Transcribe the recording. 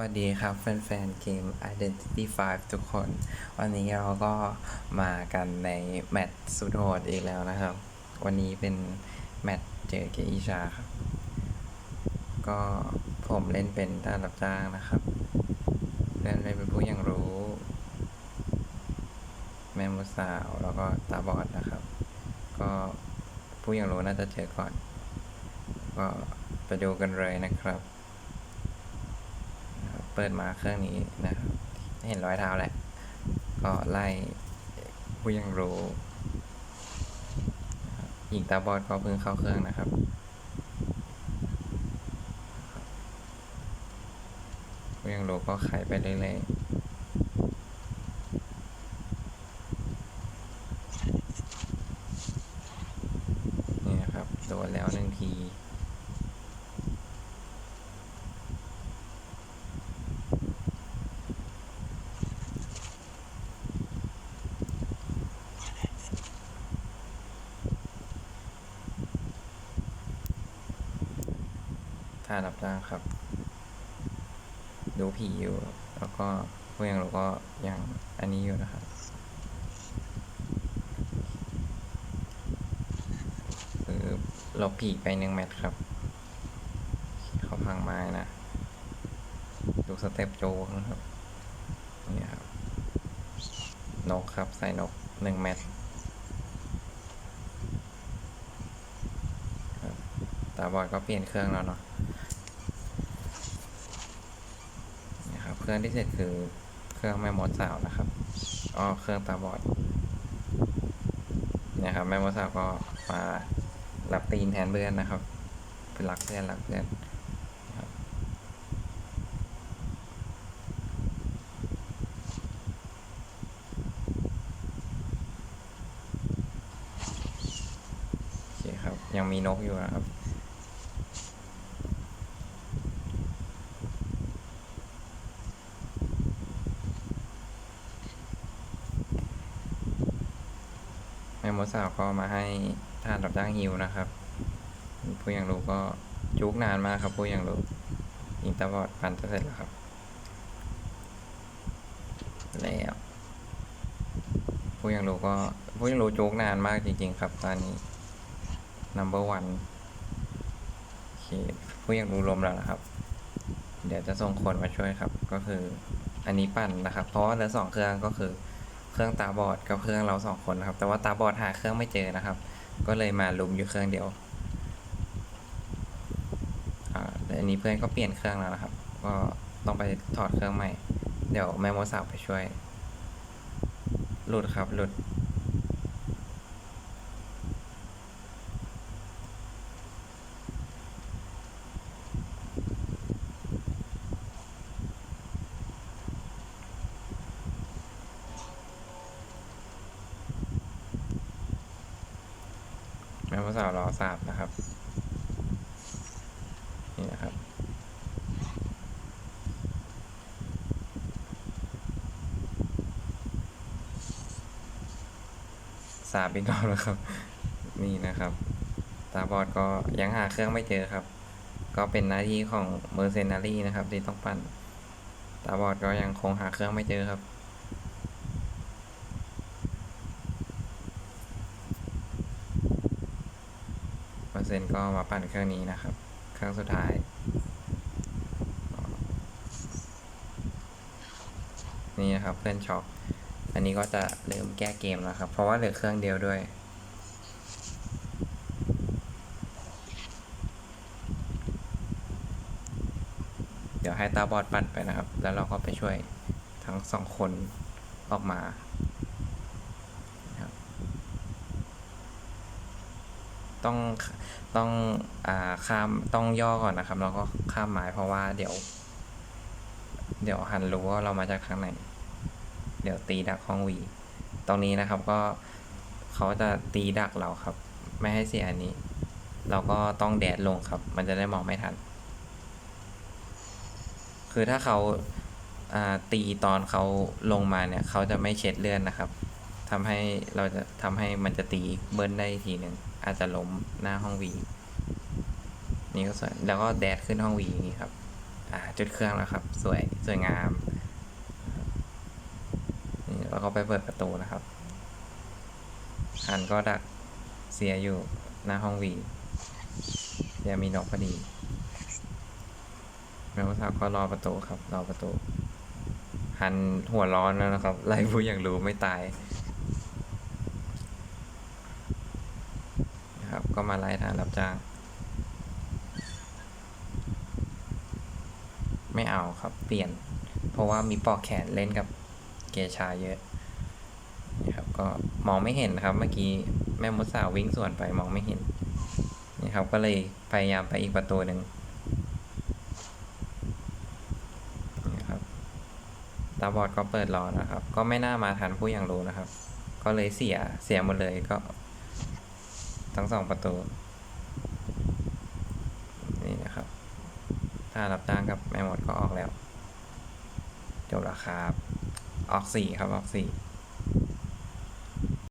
วัสดีครับ แฟนๆ เกม Identity 5 ทุกคน วันนี้เราก็มากันในแมตช์สุดโหดอีกแล้วนะครับ วันนี้เป็นแมตช์เจอเกอิชาครับ ก็ผมเล่นเป็นด้านรับจ้างนะครับเล่นเป็นผู้ยังรู้ แม่มดสาวแล้วก็ตาบอดนะครับ ก็ผู้ยังรู้น่าจะเจอก่อน ก็ไปดูกันเลยนะครับ เปิดมาเครื่องนี้นะครับเห็นรอยเท้าแหละ ก็ไล่ผู้ยังรู้หญิงตาบอดก็เพิ่งเข้าเครื่องนะครับผู้ยังรู้ก็ไขไปเรื่อยๆนี่นะครับ โดนแล้วหนึ่งที ท่ารับจ้างครับ ดูผีอยู่ แล้วก็เพวกยังรู้ก็ยังอันนี้อยู่นะครับคือหลบผีไปหนึ่งเมตรครับ เขาพังไม้นะ ดูสเต็ปโจนะครับนี่ครับ นกครับ ใส่นกหนึ่งเมตรตาบอดก็เปลี่ยนเครื่องแล้วเนาะ นี่ครับ เครื่องที่เสร็จคือเครื่องแม่มดสาวนะครับอ๋อเครื่องตาบอดนี่ยครับแม่มดสาวก็มารับตีนแทนเพื่อนนะครับ เป็นรักเพื่อนรักเพื่อนนะครับยังมีนกอยู่นะครับ มดสาวก็มาให้ท่านรับจ้างฮิวนะครับ ผู้ยังรู้ก็จุกนานมากครับ ผู้ยังรู้อิงตาบอดปันจะเสร็จแล้วครับ แล้ว ผู้ยังรู้ก็ผู้ยังรู้จุกนานมากจริง ๆ ครับตอนนี้ number one โอเคผู้ยังรู้ลมแล้วนะครับ เดี๋ยวจะส่งคนมาช่วยครับ ก็คืออันนี้ปั่นนะครับ เพราะว่าเหลือสองเครื่องก็คือ เครื่องตาบอดกับเครื่องเราสองคนนะครับ แต่ว่าตาบอดหาเครื่องไม่เจอนะครับ ก็เลยมาลุมอยู่เครื่องเดียวอ่าแต่อันนี้เพื่อนก็เปลี่ยนเครื่องแล้วนะครับ ก็ต้องไปถอดเครื่องใหม่ เดี๋ยวแม่โมสาวไปช่วย หลุดครับหลุด สาวรอสาบนะครับ นี่นะครับ สาบอีกรอบแล้วครับ นี่นะครับ ตาบอดก็ยังหาเครื่องไม่เจอครับ ก็เป็นหน้าที่ของเมอร์เซนารีนะครับ ที่ต้องปั่น ตาบอดก็ยังคงหาเครื่องไม่เจอครับ เปอร์เซ็นต์ ก็มาปั่นเครื่องนี้นะครับ เครื่องสุดท้าย นี่นะครับเพื่อนช็อปอันนี้ก็จะเริ่มแก้เกมแล้วครับ เพราะว่าเหลือเครื่องเดียวด้วยเดี๋ยวให้ตาบอดปั่นไปนะครับ แล้วเราก็ไปช่วยทั้งสองคนออกมานะครับ ต้องต้องอ่าข้ามต้องย่อก่อนนะครับ แล้วก็ข้ามไม้เพราะว่าเดี๋ยว เดี๋ยวฮันรู้ว่าเรามาจากทางไหน เดี๋ยวตีดักห้องวีตรงนี้นะครับก็เขาจะตีดักเราครับ ไม่ให้เสียอันนี้ เราก็ต้องแดดลงครับ มันจะได้มองไม่ทัน คือถ้าเขาอ่าตีตอนเขาลงมาเนี่ย เขาจะไม่เช็ดเลื่อนนะครับ ทำให้เราจะทำให้มันจะตีเบิ้ลได้ทีหนึ่งอาจจะล้มหน้าห้องวีนี่ก็สวยแล้วก็แดดขึ้นห้องวีนี้ครับ อ่า จุดเครื่องแล้วครับ สวยสวยงามนี่แล้วก็ไปเปิดประตูนะครับฮันก็ดักเสียอยู่หน้าห้องวีเสียมีนกพอดีแมวสาวก็รอประตูครับ รอประตูฮันหัวร้อนแล้วนะครับไล่ผู้อย่างรู้ไม่ตายนะครับ ก็มาไล่ทานรับจ้าง ไม่เอาครับเปลี่ยน เพราะว่ามีปอกแขนเล่นกับเกชาเยอะนี่ครับก็มองไม่เห็นครับเมื่อกี้แม่มดสาววิ่งสวนไปมองไม่เห็นนี่ครับก็เลยพยายามไปอีกประตูหนึ่งนี่ครับตาบอดก็เปิดรอนะครับ ก็ไม่น่ามาทันผู้อย่างรู้นะครับ ก็เลยเสียเสียหมดเลยก็ ทั้งสองประตู นี่นะครับ ถ้ารับจ้างกับแม่หมดก็ออกแล้ว จบแล้วครับ ออกสี่ครับ ออกสี่